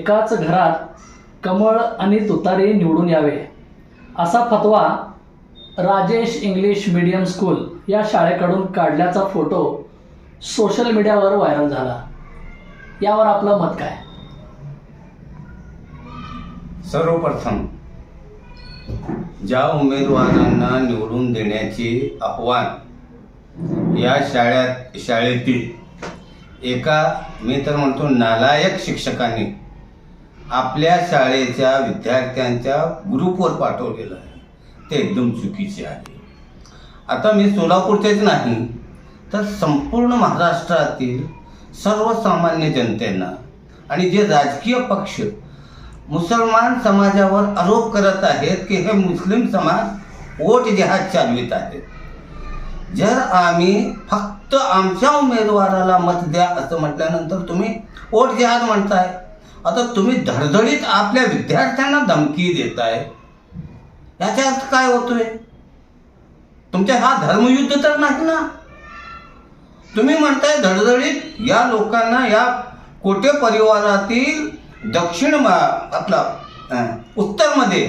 एकाच घरात कमळ आणि तुतारी निवडून यावे. असा फतवा राजेश इंग्लिश मीडियम स्कूल या शाळेकडून काढल्याचा फोटो सोशल मीडियावर व्हायरल झाला. यावर आपलं मत काय? सर्वप्रथम ज्या उमेदवारांना निवडून देण्याचे आव्हान या शाळेत शाळेतील एका मी तर म्हणतो नालायक शिक्षकांनी आपल्या शाळेच्या विद्यार्थ्यांच्या ग्रुपवर पाठवलेलं आहे. ते एकदम चुकीचे आहे. आता मी सोलापूरचेच नाही तर संपूर्ण महाराष्ट्रातील सर्वसामान्य जनतेना आणि जे राजकीय पक्ष मुसलमान समाजावर आरोप करत आहेत की हे मुस्लिम समाज वोट जिहाद चालवित आहेत जर आम्ही फक्त आमच्या उमेदवाराला मत द्या असं म्हटल्यानंतर तुम्ही वोट जिहाद म्हणताय. आता तुम्ही धडधडीत आपल्या विद्यार्थ्यांना धमकी देताय याचा अर्थ काय होतोय? तुमच्या हा धर्मयुद्ध तर नाही ना? तुम्ही म्हणताय धडधडीत या लोकांना या कोटे परिवारातील दक्षिण आपला उत्तरमध्ये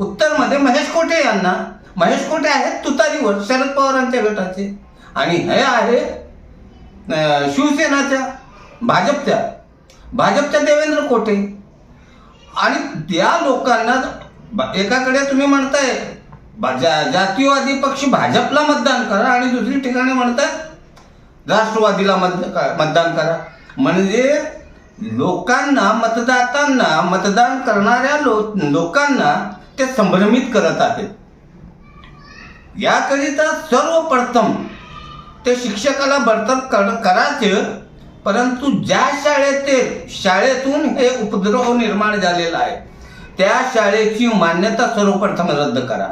उत्तरमध्ये महेश कोटे यांना? महेश कोटे आहेत? तुतारीवर शरद पवारांच्या गटाचे. आणि हे आहे शिवसेनाच्या भाजपच्या. भाजपच्या देवेंद्र कोटे. आणि त्या लोकांना एकाकडे तुम्ही म्हणताय जा- जातीयवादी पक्ष भाजपला मतदान करा आणि दुसरी ठिकाणी म्हणताय राष्ट्रवादीला मत मतदान करा. म्हणजे लोकांना मतदातांना मतदान करणाऱ्या लो लोकांना ते संभ्रमित करत आहेत. याकरिता सर्वप्रथम ते शिक्षकाला बडतर्फ कर करायचं परंतु ज्या शाळेत ते शाळेतून हे उपद्रव निर्माण झालेला आहे त्या शाळेची मान्यता सर्वप्रथम रद्द करा.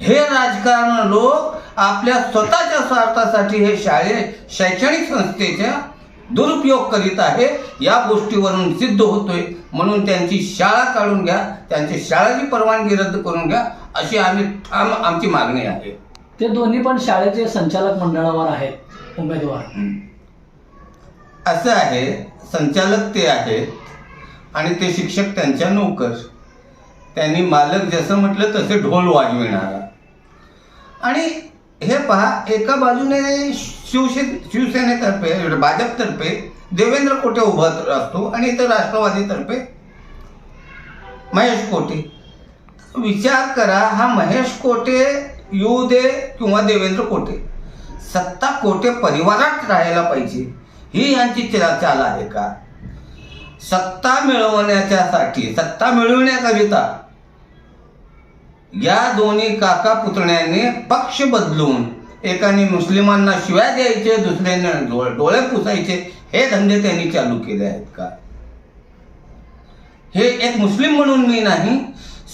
हे राजकारण लोक आपल्या स्वतःच्या स्वार्थासाठी हे शाळे शैक्षणिक संस्थेच्या दुरुपयोग करीत आहे या गोष्टीवरून सिद्ध होतोय. म्हणून त्यांची शाळा काढून घ्या त्यांची शाळेची परवानगी रद्द करून घ्या अशी आम्ही ठाम आमची मागणी आहे. ते दोन्ही पण शाळेचे संचालक मंडळावर आहेत उमेदवार. असं आहे संचालक ते आहेत आणि ते शिक्षक त्यांच्या नोकर. त्यांनी मालक जसं म्हटलं तसे ढोल वाजविणारा. आणि हे पहा एका बाजूने शिवसे शिवसेनेतर्फे भाजपतर्फे देवेंद्र कोटे उभा असतो आणि इतर राष्ट्रवादीतर्फे महेश कोटे. विचार करा हा महेश कोटे येऊ दे किंवा देवेंद्र कोटे. सत्ता कोटे परिवारात राहायला पाहिजे. ही यांची चा- चाल आहे का? सत्ता मिळवण्याच्यासाठी सत्ता मिळवण्याकरिता या दोन्ही काका पुतण्याने पक्ष बदलून एकाने मुस्लिमांना शिव्या द्यायचे दुसऱ्याने डोळे डोळे पुसायचे हे धंदे त्यांनी चालू केले आहेत का? हे एक मुस्लिम म्हणून मी नाही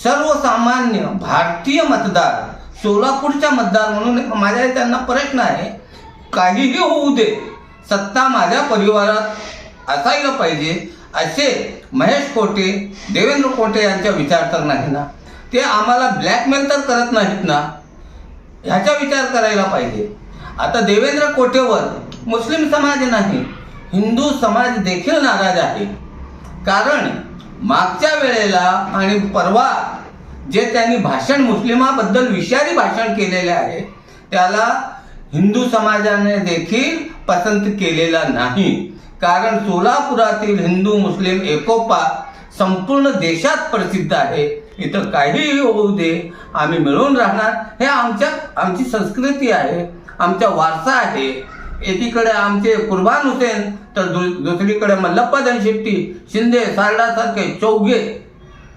सर्वसामान्य भारतीय मतदार सोलापूरच्या मतदार म्हणून माझ्या त्यांना प्रश्न आहे. काहीही होऊ दे. सत्ता माझ्या परिवारात असायला पाहिजे असे महेश कोटे देवेंद्र कोटे यांचा विचार तर नाही ना. ते आम्हाला ब्लॅकमेल तर करत नाहीत ना. ह्याचा विचार करायला पाहिजे. आता देवेंद्र कोटेवर मुस्लिम समाज नाही हिंदू समाज देखील नाराज आहे. कारण मागच्या वेळेला आणि परवा जे त्यांनी भाषण मुस्लिमाबद्दल विषारी भाषण केलेले आहे त्याला हिंदू समाजाने देखील पसंत केलेला नाही. कारण सोलापुरातील हिंदू मुस्लिम एकोपा संपूर्ण देशात प्रसिद्ध आहे. इथं काहीही होऊ दे आम्ही मिळून राहणार. हे आमच्या आमची संस्कृती आहे आमचा वारसा आहे. एकीकडे आमचे कुर्बान हुसेन तर दु- दुसरीकडे मल्लप्पा शेट्टी शिंदे सारडासारखे चौघे.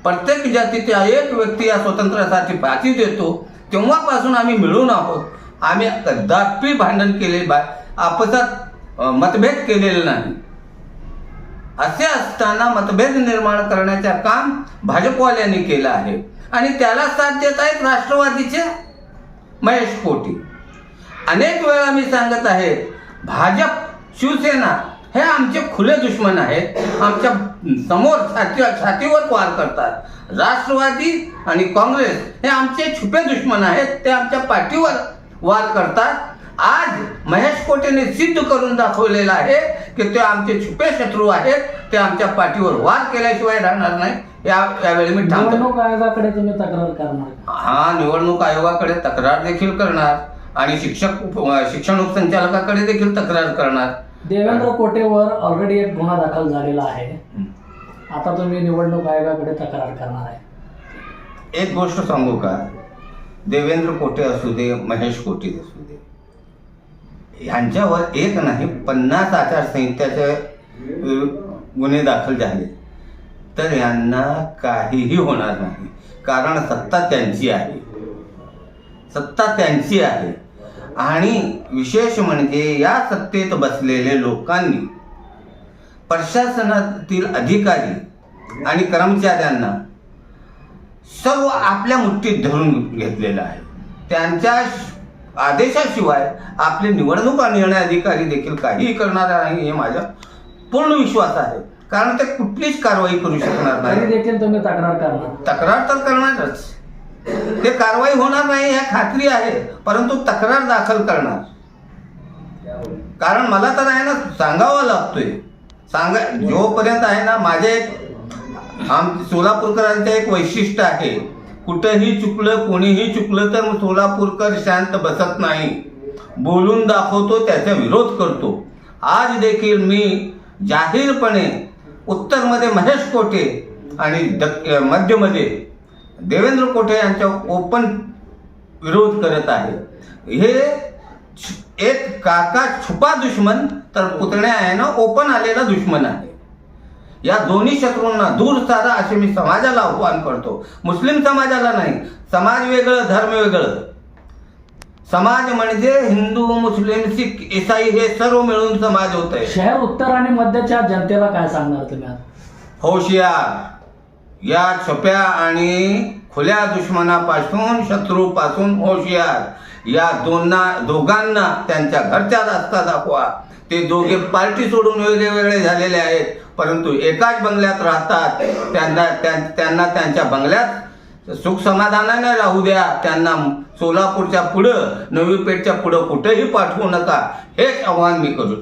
प्रत्येक जातीच्या एक व्यक्ती या स्वातंत्र्यासाठी पाठी देतो. तेव्हापासून आम्ही मिळून आहोत. आम्ही कदापि भांडण केले बा आपसात मतभेद केलेले नाही. असे असताना मतभेद निर्माण करण्याचे काम भाजपवाल्यांनी केलं आहे. आणि त्याला साथ देत आहेत राष्ट्रवादीचे महेश कोटी. अनेक वेळा मी सांगत आहे भाजप शिवसेना हे आमचे खुले दुश्मन आहेत. आमच्यासमोर छाती छातीवर वार करतात. राष्ट्रवादी आणि काँग्रेस हे आमचे छुपे दुश्मन आहेत. ते आमच्या पाठीवर वार करतात. आज महेश कोटेने सिद्ध करून दाखवलेलं आहे की ते आमचे छुपे शत्रू आहेत ते आमच्या पाठीवर वार केल्याशिवाय राहणार नाही. या यावेळी मी निवडणूक आयोगाकडे तुम्ही तक्रार करणार? हा निवडणूक आयोगाकडे तक्रार देखील करणार आणि शिक्षक शिक्षण उपसंचालकाकडे देखील तक्रार करणार. देवेंद्र कोटेवर ऑलरेडी एक गुन्हा दाखल झालेला आहे. आता तुम्ही निवडणूक आयोगाकडे तक्रार करणार आहे. एक गोष्ट सांगू का? देवेंद्र कोटे असू दे महेश कोटे असू दे. ह्यांच्यावर एक नाही पन्नास आचारसंहित्याचे गुन्हे दाखल झाले. तर यांना काहीही होणार नाही. कारण सत्ता त्यांची आहे. सत्ता त्यांची आहे. आणि विशेष म्हणजे या सत्तेत बसलेले लोकांनी प्रशासनातील अधिकारी आणि कर्मचाऱ्यांना सर्व आपल्या मुठ्ठीत धरून घेतलेलं आहे. त्यांच्या आदेशाशिवाय आपले निवडणूक निर्णय अधिकारी देखील काहीही करणार नाही हे माझा पूर्ण विश्वास आहे. कारण ते कुठलीच कारवाई करू शकणार नाही. देखील तुम्ही तक्रार करणार. तक्रार तर करणारच. ते कारवाई होणार नाही ह्या खात्री आहे परंतु तक्रार दाखल करणार. कारण मला तर आहे ना सांगावा लागतोय. सांगा जोपर्यंत आहे ना माझे आम सोलापूरकरांचं एक वैशिष्ट्य आहे. कुठंही चुकलं कोणीही चुकलं तर सोलापूरकर शांत बसत नाही. बोलून दाखवतो त्याचा विरोध करतो. आज देखील मी जाहीरपणे उत्तरमध्ये महेश कोटे आणि दक् मध्यमध्ये देवेंद्र कोटे यांच्या ओपन विरोध करत आहे. हे छु- एक काका छुपा दुश्मन तर पुतण्या आहे ना ओपन आलेला दुश्मन आहे. या दोन्ही शत्रूंना दूर सारा असे मी समाजाला आव्हान करतो. मुस्लिम समाजाला नाही समाज वेगळं धर्म वेगळं. समाज म्हणजे हिंदू मुस्लिम सिख इसाई हे सर्व मिळून समाज होत आहे शहर उत्तर आणि मध्यच्या जनतेला काय सांगणार तुम्ही होशियार. या छप्या आणि खुल्या दुश्मनापासून शत्रूपासून होशियार. या दोन्हा दोघांना त्यांच्या घरच्या रस्ता दाखवा. ते दोघे पार्टी सोडून वेगळे वेगळे झालेले आहेत. परंतु एकाच बंगल्यात राहतात त्यांना त्यांना त्यांच्या बंगल्यात सुख समाधानाने राहू द्या. त्यांना सोलापूरच्या पुढं नवी पेठच्या पुढं कुठेही पाठवू नका. हेच आव्हान मी करू